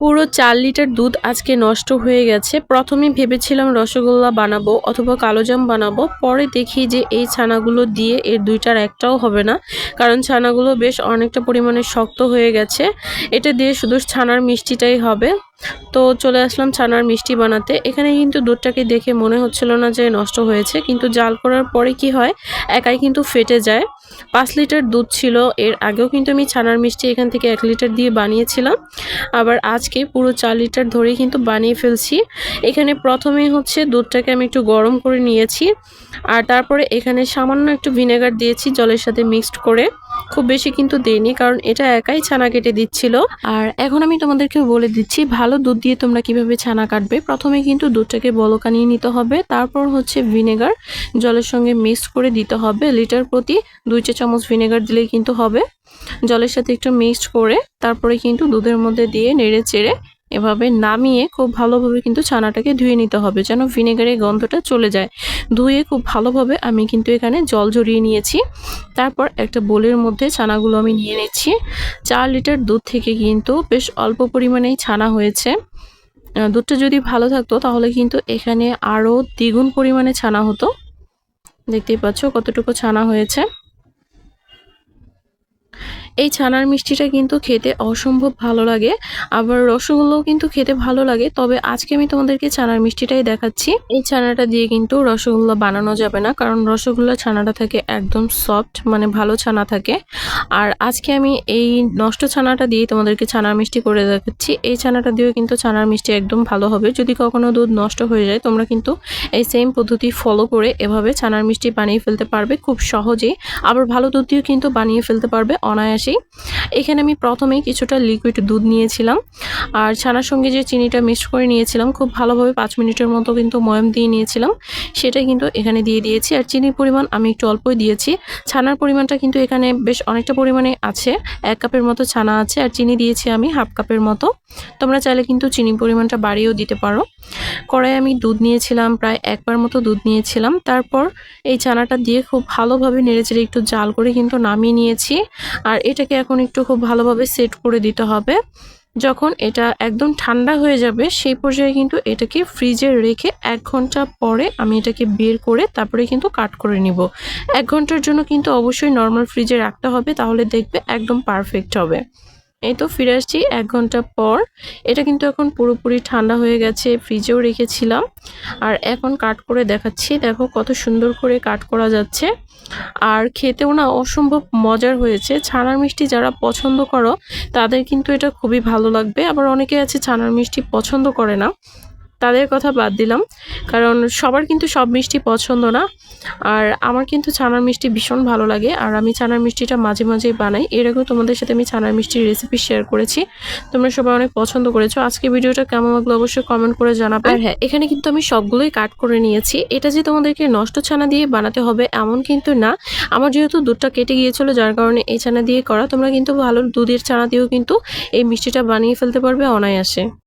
পুরো চার লিটার দুধ আজকে নষ্ট হয়ে গেছে। প্রথমে ভেবেছিলাম রসগোল্লা বানাবো অথবা কালোজাম বানাবো, পরে দেখি যে এই ছানাগুলো দিয়ে এর দুইটার একটাও হবে না, কারণ ছানাগুলো বেশ অনেকটা পরিমাণে শক্ত হয়ে গেছে। এটা দিয়ে শুধু ছানার মিষ্টিটাই হবে। তো চলে আসলাম ছানার মিষ্টি বানাতে। এখানে কিন্তু দুধটাকে দেখে মনে হচ্ছিল না যে নষ্ট হয়েছে, কিন্তু জাল করার পরে কি হয়, একাই কিন্তু ফেটে যায়। পাঁচ লিটার দুধ ছিল, এর আগেও কিন্তু আমি ছানার মিষ্টি এখান থেকে এক লিটার দিয়ে বানিয়েছিলাম। আবার আজকে পুরো চার লিটার ধরেই কিন্তু বানিয়ে ফেলছি। এখানে প্রথমে হচ্ছে দুধটাকে আমি একটু গরম করে নিয়েছি, আর তারপরে এখানে সামান্য একটু ভিনেগার দিয়েছি জলের সাথে মিক্সড করে। খুব বেশি কিন্তু দেইনি, কারণ এটা একাই ছানা কেটে দিচ্ছিল। আর এখন আমি তোমাদেরকে বলে দিচ্ছি, ভালো দুধ দিয়ে তোমরা কীভাবে ছানা কাটবে? প্রথমে কিন্তু দুধটাকে বলকানিয়ে নিতে হবে। তারপর হচ্ছে ভিনেগার। জলের সঙ্গে মিক্স করে দিতে হবে লিটার প্রতি দুই চা চামচ ভিনেগার দিলেই কিন্তু হবে। জলের সাথে একটু মিক্সড করে তারপরে কিন্তু দুধের মধ্যে দিয়ে নেড়ে চেড়ে এভাবে নামিয়ে খুব ভালোভাবে কিন্তু ছানাটাকে ধুয়ে নিতে হবে যেন ভিনেগারের গন্ধটা চলে যায়। ধুয়ে খুব ভালোভাবে আমি কিন্তু এখানে জল জড়িয়ে নিয়েছি। তারপর একটা বোলের মধ্যে ছানাগুলো আমি নিয়ে নিচ্ছি। চার লিটার দুধ থেকে কিন্তু বেশ অল্প পরিমাণেই ছানা হয়েছে। দুধটা যদি ভালো থাকতো তাহলে কিন্তু এখানে আরও দ্বিগুণ পরিমাণে ছানা হতো। দেখতেই পাচ্ছ কতটুকু ছানা হয়েছে। এই ছানার মিষ্টিটা কিন্তু খেতে অসম্ভব ভালো লাগে। আবার রসগোল্লাও কিন্তু খেতে ভালো লাগে। তবে আজকে আমি তোমাদেরকে ছানার মিষ্টিটাই দেখাচ্ছি। এই ছানাটা দিয়ে কিন্তু রসগোল্লা বানানো যাবে না, কারণ রসগোল্লা ছানাটা থাকে একদম সফট মানে ভালো ছানা থাকে। আর আজকে আমি এই নষ্ট ছানাটা দিয়ে তোমাদেরকে ছানার মিষ্টি করে দেখাচ্ছি। এই ছানাটা দিয়েও কিন্তু ছানার মিষ্টি একদম ভালো হবে। যদি কখনো দুধ নষ্ট হয়ে যায়, তোমরা কিন্তু এই সেম পদ্ধতি ফলো করে এভাবে ছানার মিষ্টি বানিয়ে ফেলতে পারবে খুব সহজেই। আবার ভালো দুধ দিয়েও কিন্তু বানিয়ে ফেলতে পারবে অনায়াসে। নিয়েছি। এখানে আমি প্রথমেই কিছুটা লিকুইড দুধ নিয়েছিলাম। আর ছানার সঙ্গে যে চিনিটা মিক্সড করে নিয়েছিলাম, খুব ভালোভাবে পাঁচ মিনিটের মতো কিন্তু ময়ম দিয়ে নিয়েছিলাম। সেটা কিন্তু এখানে দিয়ে দিয়েছি। আর চিনির পরিমাণ আমি একটু অল্পই দিয়েছি। ছানার পরিমাণটা কিন্তু এখানে বেশ অনেকটা পরিমাণে আছে। এক কাপের মতো ছানা আছে। আর চিনি দিয়েছি আমি হাফ কাপের মতো। তোমরা চাইলে কিন্তু চিনির পরিমাণটা বাড়িয়েও দিতে পারো। কড়াই আমি দুধ নিয়েছিলাম, প্রায় একবার মতো দুধ নিয়েছিলাম। তারপর এই ছানাটা দিয়ে খুব ভালোভাবে নেড়েচেড়ে একটু জাল করে কিন্তু নামিয়ে নিয়েছি। আর এটাকে এখন একটু খুব ভালোভাবে সেট করে দিতে হবে। যখন এটা একদম ঠান্ডা হয়ে যাবে, সেই পর্যায়ে কিন্তু এটাকে ফ্রিজে রেখে এক ঘণ্টা পরে আমি এটাকে বের করে তারপরে কিন্তু কাট করে নিব। এক ঘণ্টার জন্য কিন্তু অবশ্যই নর্মাল ফ্রিজে রাখতে হবে, তাহলে দেখবে একদম পারফেক্ট হবে। এই তো ফিরে আসছি এক ঘণ্টা পর। এটা কিন্তু এখন পুরোপুরি ঠান্ডা হয়ে গেছে ফ্রিজেও রেখেছিলাম। আর এখন কাট করে দেখাচ্ছি, দেখো কত সুন্দর করে কাট করা যাচ্ছে। আর খেতেও না অসম্ভব মজার হয়েছে। ছানার মিষ্টি যারা পছন্দ করো, তাদের কিন্তু এটা খুবই ভালো লাগবে। আবার অনেকে আছে ছানার মিষ্টি পছন্দ করে না। তাদের কথা বাদ দিলাম। কারণ সবার কিন্তু সব মিষ্টি পছন্দ না। আর আমার কিন্তু ছানার মিষ্টি ভীষণ ভালো লাগে। আর আমি ছানার মিষ্টিটা মাঝে মাঝেই বানাই। এর আগেও তোমাদের সাথে আমি ছানার মিষ্টির রেসিপি শেয়ার করেছি। তোমরা সবাই অনেক পছন্দ করেছ। আজকে ভিডিওটা কেমন লাগল অবশ্যই কমেন্ট করে জানাবে। আর হ্যাঁ এখানে কিন্তু আমি সবগুলোই কাট করে নিয়েছি। এটা যে তোমাদেরকে নষ্ট ছানা দিয়ে বানাতে হবে এমন কিন্তু না। আমার যেহেতু দুধটা কেটে গিয়েছিল, যার কারণে এই ছানা দিয়ে করা। তোমরা কিন্তু ভালো দুধের ছানা দিয়েও কিন্তু এই মিষ্টিটা বানিয়ে ফেলতে পারবে অনায়াসে।